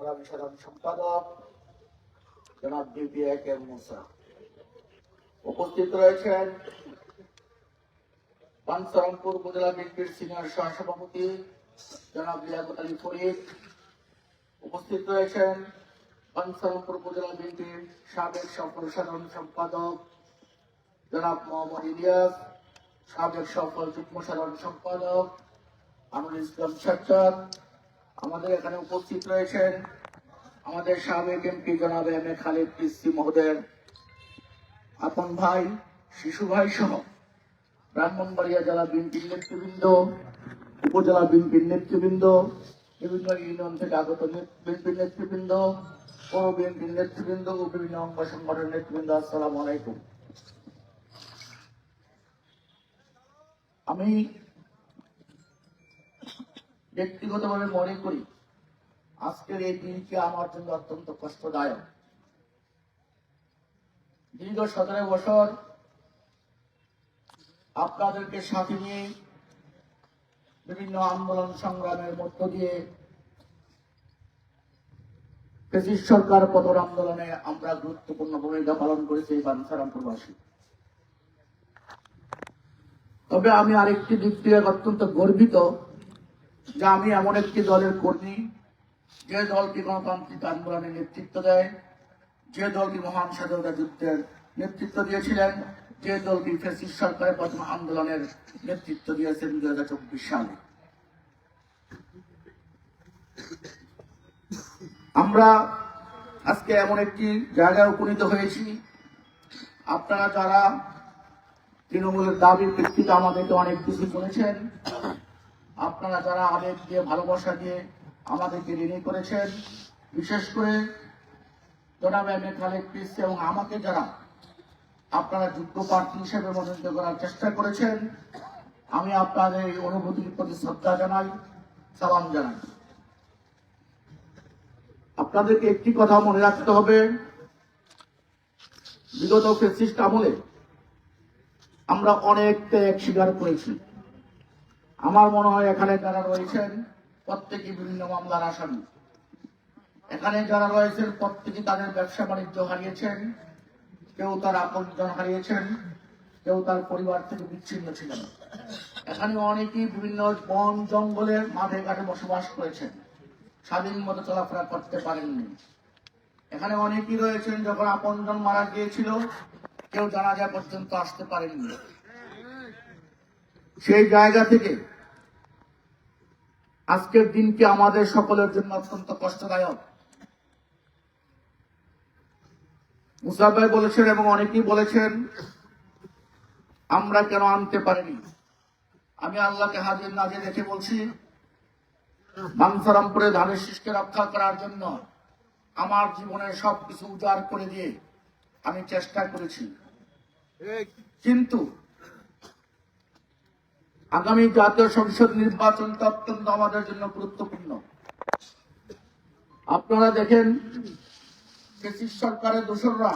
সংগ্রামী উপস্থিত রয়েছেন পানসরমপুর উপজেলা বিএনপির সিনিয়র সহসভাপতি জনাব লিয়াকত আলী ফরিদ। উপস্থিত রয়েছেন পানসরমপুর উপজেলা বিএনপির সাবেক সফল সাধারণ সম্পাদক জনাব মোহাম্মদ ইলিয়াস, সাবেক সফল যুগ্ম সাধারণ সম্পাদক আনুল ইসলাম সজ্জাদ আমাদের এখানে উপস্থিত রয়েছেন আমাদের সাবেক এমপি জনাব এম এ খালিদ পিসি মহোদয়ের আপন ভাই, শিশু ভাই সহ ব্রাহ্মণবাড়িয়া জেলা বিএনপির নেতৃবৃন্দ, উপজেলা বিএনপির নেতৃবৃন্দ, বিভিন্ন ইউনিয়ন থেকে আগত বিএনপির নেতৃবৃন্দ, পৌর বিএনপির নেতৃবৃন্দ ও বিভিন্ন অঙ্গ সংগঠনের নেতৃবৃন্দ, আসসালামু আলাইকুম। আমি ব্যক্তিগতভাবে মনে করি, আজকের এই দিনটি আমার জন্য অত্যন্ত কষ্টদায়ক। দীর্ঘ সতেরো বছর আপনাদেরকে সাথে নিয়ে বিভিন্ন আন্দোলন সংগ্রামের মধ্য দিয়ে ব্রিটিশ সরকার পতন আন্দোলনে আমরা গুরুত্বপূর্ণ ভূমিকা পালন করেছি এই বাঞ্ছারামপুরবাসী। তবে আমি আরেকটি দিক দিয়ে অত্যন্ত গর্বিত যে আমি এমন একটি দলের কর্মী, যে দলটি গণতান্ত্রিক আন্দোলনে নেতৃত্ব দেয়, যে দলটি মহান স্বাধীনতা যুদ্ধের নেতৃত্ব দিয়েছিলেন, যে দলটি ফেসিস সরকারের প্রথম আন্দোলনের নেতৃত্ব দিয়েছেন দুই হাজার চব্বিশ সালে। আমরা আজকে এমন একটি জায়গায় উপনীত হয়েছি। আপনারা যারা তৃণমূলের দাবির ভিত্তিতে আমাদেরকে অনেক কিছু করেছেন আপনারা যারা আবেগ দিয়ে ভালোবাসা দিয়ে আমাদেরকে ঋণী করেছেন, বিশেষ করে জনাব এম এ খালেদ এবং আমাকে যারা আপনারা যোগ্য প্রার্থী হিসেবে মনোনীত করার চেষ্টা করেছেন, আমি আপনাদের এই অনুভূতির প্রতি শ্রদ্ধা জানাই, সালাম জানাই। আপনাদেরকে একটি কথা মনে রাখতে হবে। বিগত ফেসিস্ট আমলে আমরা অনেক ত্যাগ স্বীকার করেছি। আমার মনে হয় এখানে যারা রয়েছেন প্রত্যেকে বিভিন্ন মামলার আসামি। এখানে যারা রয়েছেন প্রত্যেকে তাদের ব্যবসা বাণিজ্য হারিয়েছেন। কেউ তার আপনজন হারিয়েছেন, কেউ তার পরিবার থেকে বিচ্ছিন্ন ছিলেন। এখানে অনেকেই বিভিন্ন বন, জঙ্গলের মাঠে ঘাটে বসবাস করেছেন। স্বাধীন মতো চলাফেরা করতে পারেননি। এখানে অনেকেই রয়েছেন, যখন আপনজন মারা গিয়েছিল, কেউ জানাজা পর্যন্ত আসতে পারেননি। সেই জায়গা থেকে আজকের দিনটি আমাদের সকলের জন্য অত্যন্ত কষ্টদায়ক। মুসাফ ভাই বলেছেন এবং অনেকেই বলেছেন আমরা কেন আনতে পারিনি? আমি আল্লাহকে হাজির নাজে রেখে বলছি মানসারামপুরে ধানের শীষকে রক্ষা করার জন্য আমার জীবনের সবকিছু উজাড় করে দিয়ে আমি চেষ্টা করেছি। কিন্তু আগামী জাতীয় সংসদ নির্বাচনটা অত্যন্ত আমাদের জন্য গুরুত্বপূর্ণ। আপনারা দেখেন, ব্রিটিশ সরকারের দোসররা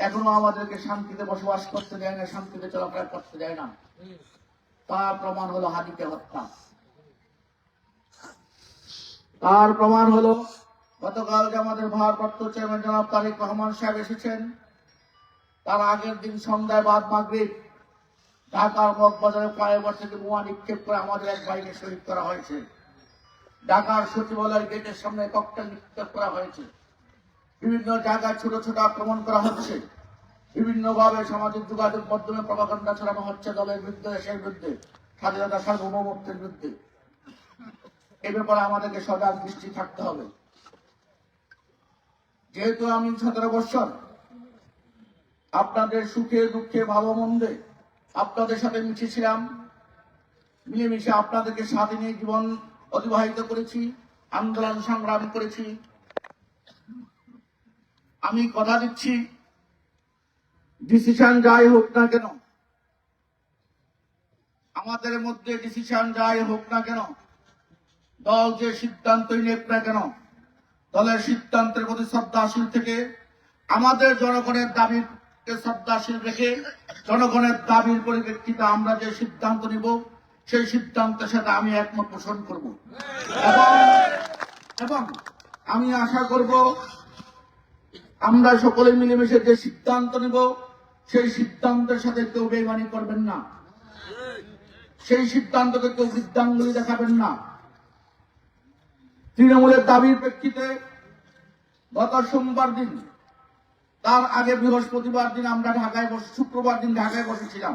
এখনও আমাদেরকে শান্তিতে বসবাস করতে দেয় না, শান্তিতে চলাফেরা করতে দেয় না। তার প্রমাণ হলো হাদিকে হত্যা। তার প্রমাণ হলো গতকাল যে আমাদের ভারপ্রাপ্ত চেয়ারম্যান জনাব তারেক রহমান সাহেব এসেছেন, তার আগের দিন সন্ধ্যায় বাদ মাগরিব ঢাকার মগবাজারে ফ্লাইওভার থেকে বোমা নিক্ষেপ করে আমাদের এক ভাইকে শহীদ করা হয়েছে। ঢাকার সচিবালয়ের গেটের সামনে ককটেল নিক্ষেপ করা হয়েছে। বিভিন্ন জায়গায় ছোট ছোট আক্রমণ করা হচ্ছে। বিভিন্ন ভাবে সামাজিক যোগাযোগ মাধ্যমে প্রভাকাণ্ডা ছড়ানো হচ্ছে দলের বিরুদ্ধে, দেশের বিরুদ্ধে, স্বাধীনতা সার্বভৌমত্বের বিরুদ্ধে। এ ব্যাপারে আমাদেরকে সজাগ দৃষ্টি থাকতে হবে। যেহেতু আমি সতেরো বৎসর আপনাদের সুখে, দুঃখে, ভালো, মন্দে আপনাদের সাথে মিশেছিলাম। মিলেমিশে আপনাদেরকে নিয়ে জীবন অতিবাহিত করেছি, আন্দোলন সংগ্রাম করেছি। আমি কথা দিচ্ছি ডিসিশন যাই হোক না কেন, আমাদের মধ্যে ডিসিশন যাই হোক না কেন, দল যে সিদ্ধান্তই নেক না কেন, দলের সিদ্ধান্তের প্রতি শ্রদ্ধাশীল থেকে আমাদের জনগণের দাবিকে শ্রদ্ধাশীল রেখে জনগণের দাবির পরিপ্রেক্ষিতে আমরা যে সিদ্ধান্ত নিব, সেই সিদ্ধান্তের সাথে আমি একমত পোষণ করব। এবং আমি আশা করব আমরা সকলে মিলেমিশে যে সিদ্ধান্ত নেব, সেই সিদ্ধান্তের সাথে কেউ বেমানি করবেন না। সেই সিদ্ধান্তকে কেউ বৃদ্ধাঙ্গুলি দেখাবেন না। তৃণমূলের দাবির প্রেক্ষিতে গত সোমবার দিন তার আগে বৃহস্পতিবার দিন আমরা ঢাকায় বসে, শুক্রবার দিন ঢাকায় বসেছিলাম।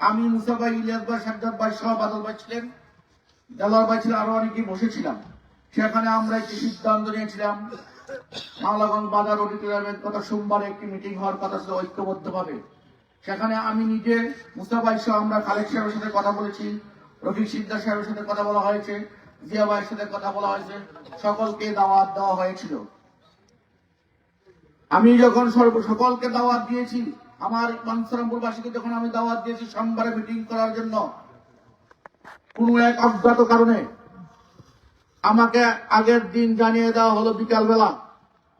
আমি মুসা ভাই, ইলিয়াস ভাই, সাজ্জাদ ভাই সহ বাদল ভাই ছিলেন। দেলোয়ার ভাই ছিলেন আরও অনেকেই বসেছিলাম। সেখানে আমরা একটি সিদ্ধান্ত নিয়েছিলাম, মাওলাগঞ্জ বাজার অডিটোরিয়ামের কথা সোমবার একটি মিটিং হওয়ার কথা ছিল ঐক্যবদ্ধভাবে। সেখানে আমি নিজে মুস্তাফাই সহ আমরা খালেদ সাহেবের সাথে কথা বলেছি, রফিক সিদ্দার সাহেবের সাথে কথা বলা হয়েছে, জিয়া ভাইয়ের সাথে কথা বলা হয়েছে, সকলকে দাওয়াত দেওয়া হয়েছিল। আমি যখন সর্ব সকলকে দাওয়াত দিয়েছি, আমার বাঞ্ছারামপুরবাসীকে যখন আমি দাওয়াত দিয়েছি সোমবারে মিটিং করার জন্য, কোন এক অজ্ঞাত কারণে আমাকে আগের দিন জানিয়ে দেওয়া হলো বিকালবেলা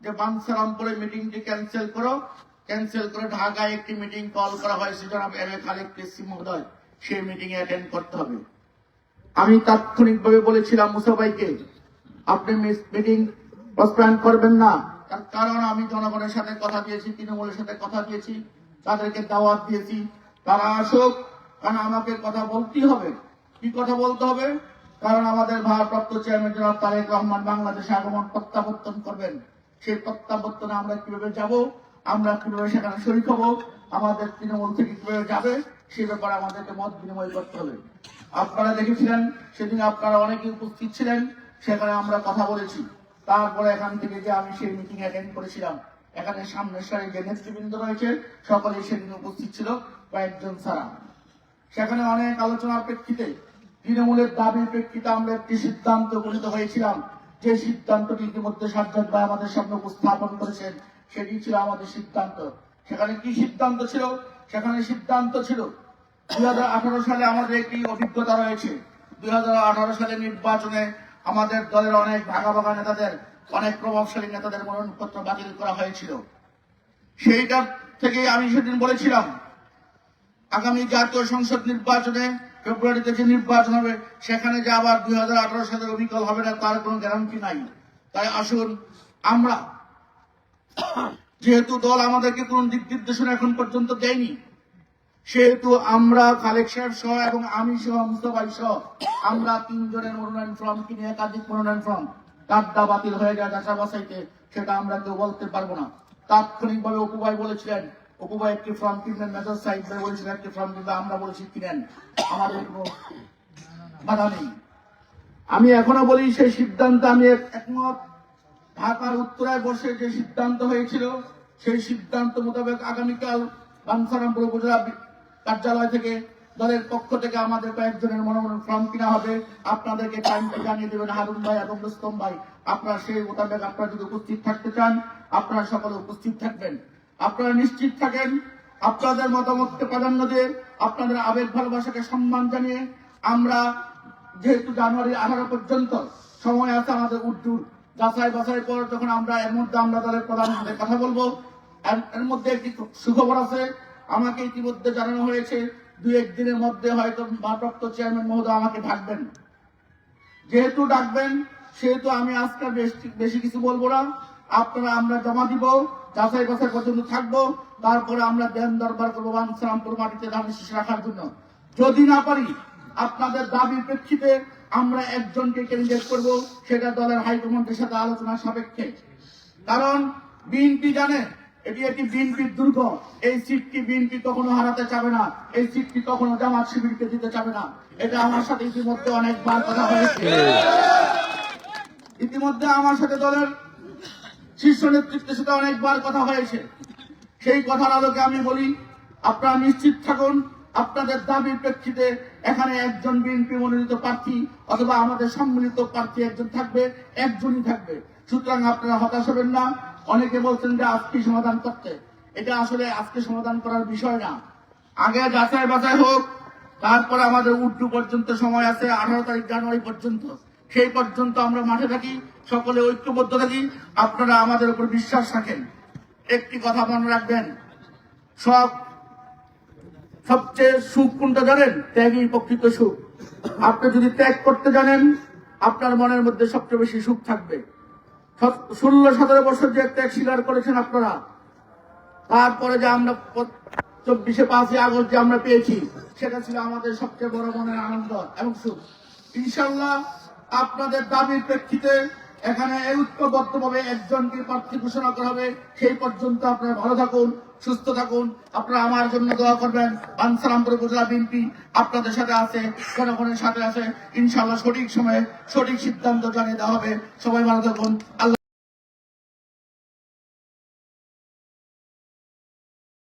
যে বাঞ্ছারামপুরে মিটিংটি ক্যান্সেল করো। ক্যান্সেল করে ঢাকায় একটি মিটিং কল করা হয়েছে জনাব এম এ খালেদ কেসি মহোদয়। সেই মিটিং অ্যাটেন্ড করতে হবে। আমি তাৎক্ষণিকভাবে বলেছিলাম, মুসাফাইকে, আপনি মিটিং প্রস্তায়ন করবেন না। কারণ আমি জনগণের সাথে কথা দিয়েছি, তৃণমূলের সাথে কথা দিয়েছি, তাদেরকে দাওয়াত দিয়েছি। তারা আসুক কারণ আমাকে কথা বলতেই হবে। কি কথা বলতে হবে? কারণ আমাদের ভারপ্রাপ্ত চেয়ারম্যান জনাব তারেক রহমান বাংলাদেশে আগমন প্রত্যাবর্তন করবেন। সেই প্রত্যাবর্তনে আমরা কীভাবে যাব? আমরা কীভাবে সেখানে শরিক হব? আমাদের তৃণমূল থেকে কীভাবে যাবে? সে ব্যাপারে আমাদেরকে মত বিনিময় করতে হবে। আপনারা দেখেছিলেন, সেদিন আপনারা অনেকে উপস্থিত ছিলেন, সেখানে আমরা কথা বলেছি। তারপরে এখান থেকে যে আমি সেই মিটিং অ্যাটেন্ড করেছিলাম, এখানে সামনের সারি যে নেতৃবৃন্দ রয়েছে সকলে সেদিন উপস্থিত ছিল কয়েকজন ছাড়া। সেখানে অনেক আলোচনার প্রেক্ষিতে তৃণমূলের দাবির প্রেক্ষিতে আমরা একটি সিদ্ধান্ত উপনীত হয়েছিলাম। যে সিদ্ধান্তটি ইতিমধ্যে সাজ্জাদ ভাই আমাদের সামনে উপস্থাপন করেছেন, সেটি ছিল আমাদের সিদ্ধান্ত। সেখানে কি সিদ্ধান্ত ছিল? সেখানে সিদ্ধান্ত ছিল দুই হাজার আঠারো সালে আমাদের একটি অভিজ্ঞতা রয়েছে। দুই হাজার আঠারো সালে নির্বাচনে আমাদের দলের অনেক ভাগা ভাগা নেতাদের, অনেক প্রভাবশালী নেতাদের মনোনয়নপত্র বাতিল করা হয়েছিল। সেইটার থেকে আমি সেদিন বলেছিলাম, আগামী জাতীয় সংসদ নির্বাচনে ফেব্রুয়ারিতে যে নির্বাচন হবে, সেখানে যে আবার দুই হাজার আঠারো সালের অবিকল হবে না, তার কোনো গ্যারান্টি নাই। তাই আসুন, আমরা যেহেতু দল আমাদেরকে কোন দিক নির্দেশনা এখন পর্যন্ত দেয়নি সেহেতু আমরা সাহেব সহ এবং আমি সহ মুস্তফাই সহ, আমরা তিনজনের মনোনয়ন ফর্ম কিনে একাধিক মনোনয়ন ফর্ম কাদ্দা বাতিল হয়ে যায় যাচা বাছাইতে। সেটা আমরা কেউ বলতে পারব না। তাৎক্ষণিকভাবে অপু ভাই বলেছিলেন, অপু ভাই একটি ফর্ম কিনবেন, মেজর সাইড ভাই বলেছিলেন, একটি ফর্ম কিনবে আমরা বলেছি কিনেন। আমাদের কোনো বাধা নেই। আমি এখনও বলি, সেই সিদ্ধান্ত আমি এক- একমত। ঢাকার উত্তরায় বসে যে সিদ্ধান্ত হয়েছিল, সেই সিদ্ধান্ত মোতাবেক আগামীকাল বাঞ্ছারামপুর উপজেলা কার্যালয় থেকে, দলের পক্ষ থেকে আমাদের কয়েকজনের মনোনয়ন ফর্ম কিনা হবে, আপনাদেরকে টাইমটা জানিয়ে দেবেন হারুন ভাই এবং রুস্তম ভাই। আপনারা সেই মোতাবেক আপনারা যদি উপস্থিত থাকতে চান, আপনারা সকলে উপস্থিত থাকবেন। আপনারা নিশ্চিত থাকেন, আপনাদের মতামতকে প্রাধান্য দিয়ে আপনাদের আবেগ ভালোবাসাকে সম্মান জানিয়ে আমরা যেহেতু জানুয়ারি আঠারো পর্যন্ত সময় আছে আমাদের উর্দুর যাচাই বাছাই পর যখন আমরা এর মধ্যে আমরা দলের প্রধান সাথে কথা বলব, এর মধ্যে একটি সুখবর আছে। আমাকে ইতিমধ্যে জানানো হয়েছে দুই একদিনের মধ্যে হয়তো ভারপ্রাপ্ত চেয়ারম্যান মহোদয় আমাকে ডাকবেন। যেহেতু ডাকবেন, সেহেতু আমি আজকে বেশি কিছু বলব না। আপনারা আমরা জমা দিব, যাচাই বাছাই পর্যন্ত থাকব। তারপরে আমরা দেন দরবার করব বাঞ্ছারামপুর মাটিতে ধান শীষ রাখার জন্য। যদি না পারি, আপনাদের দাবির প্রেক্ষিতে আমরা একজনকে ক্যান্ডিডেট করব, সেটা দলের হাইকমান্ডের সাথে আলোচনা সাপেক্ষে। কারণ বিএনপি জানে এটি একটি বিএনপির দুর্গ। এই সিটটি বিএনপি কখনো হারাতে চাবে না? এই সিটটি কখনো জামাত শিবিরকে দিতে চাবে না? এটা আমার সাথে ইতিমধ্যে অনেকবার কথা হয়েছে। ইতিমধ্যে আমার সাথে দলের শীর্ষ নেতৃত্বের সাথে অনেকবার কথা হয়েছে। সেই কথার আলোকে আমি বলি, আপনারা নিশ্চিত থাকুন, আপনাদের দাবির প্রেক্ষিতে এখানে একজন বিএনপি মনোনীত প্রার্থী অথবা আমাদের সম্মিলিত প্রার্থী একজন থাকবে, একজনই থাকবে। সুতরাং আপনারা হতাশ হবেন না। অনেকে বলছেন যে আজকে সমাধান করতে? এটা আসলে আজকে সমাধান করার বিষয় না। আগে যাচাই বাছাই হোক, তারপরে আমাদের উর্দু পর্যন্ত সময় আছে, আঠারো তারিখ জানুয়ারি পর্যন্ত। সেই পর্যন্ত আমরা মাঠে থাকি, সকলে ঐক্যবদ্ধ থাকি, আপনারা আমাদের উপর বিশ্বাস রাখেন। একটি কথা মনে রাখবেন, সব, সবচেয়ে সুখ কোনটা জানেন? ত্যাগই প্রকৃত সুখ। আপনি যদি ত্যাগ করতে জানেন, আপনার মনের মধ্যে সবচেয়ে বেশি সুখ থাকবে। ষোলো, সতেরো বছর যে ত্যাগ স্বীকার করেছেন আপনারা, তারপরে যে আমরা চব্বিশে পাঁচই আগস্ট যে আমরা পেয়েছি, সেটা ছিল আমাদের সবচেয়ে বড় মনের আনন্দ এবং সুখ। ইনশাল্লাহ আপনাদের দাবির প্রেক্ষিতে এখানে ঐক্যবদ্ধভাবে একজনকে প্রার্থী ঘোষণা করা হবে। সেই পর্যন্ত আপনারা ভালো থাকুন, সুস্থ থাকুন। আপনারা আমার জন্য দোয়া করবেন। বানসালামপুর উপজেলা বিএনপি আপনাদের সাথে আছে জনগণের সাথে আছে। ইনশাল্লাহ সঠিক সময়ে সঠিক সিদ্ধান্ত জানিয়ে দেওয়া হবে। সবাই ভালো থাকুন। আল্লাহ